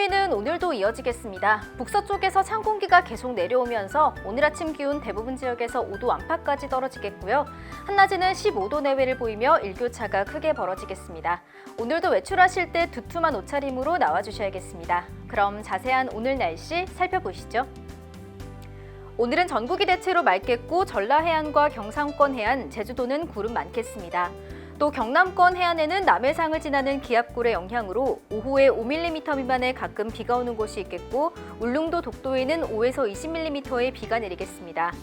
기온은 오늘도 이어지겠습니다. 북서쪽에서 찬 공기가 계속 내려오면서 오늘 아침 기온 대부분 지역에서 5도 안팎까지 떨어지겠고요. 한낮에는 15도 내외를 보이며 일교차가 크게 벌어지겠습니다. 오늘도 외출하실 때 두툼한 옷차림으로 나와주셔야겠습니다. 그럼 자세한 오늘 날씨 살펴보시죠. 오늘은 전국이 대체로 맑겠고 전라 해안과 경상권 해안, 제주도는 구름 많겠습니다. 또 경남권 해안에는 남해상을 지나는 기압골의 영향으로 오후에 5mm 미만의 가끔 비가 오는 곳이 있겠고 울릉도 독도에는 5에서 20mm의 비가 내리겠습니다.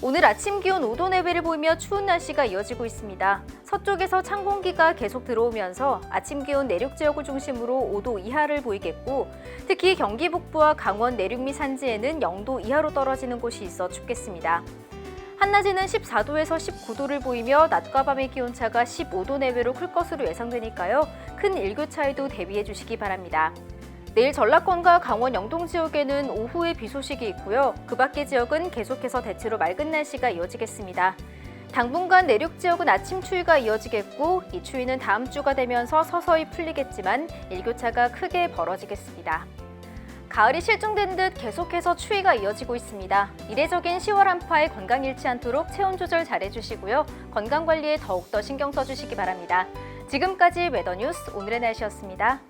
오늘 아침 기온 5도 내외를 보이며 추운 날씨가 이어지고 있습니다. 서쪽에서 찬 공기가 계속 들어오면서 아침 기온 내륙 지역을 중심으로 5도 이하를 보이겠고 특히 경기 북부와 강원 내륙 미 산지에는 0도 이하로 떨어지는 곳이 있어 춥겠습니다. 한낮에는 14도에서 19도를 보이며 낮과 밤의 기온차가 15도 내외로 클 것으로 예상되니까요. 큰 일교차에도 대비해 주시기 바랍니다. 내일 전라권과 강원 영동 지역에는 오후에 비 소식이 있고요. 그 밖의 지역은 계속해서 대체로 맑은 날씨가 이어지겠습니다. 당분간 내륙 지역은 아침 추위가 이어지겠고 이 추위는 다음 주가 되면서 서서히 풀리겠지만 일교차가 크게 벌어지겠습니다. 가을이 실종된 듯 계속해서 추위가 이어지고 있습니다. 이례적인 10월 한파에 건강 잃지 않도록 체온 조절 잘 해주시고요. 건강 관리에 더욱더 신경 써주시기 바랍니다. 지금까지 웨더뉴스 오늘의 날씨였습니다.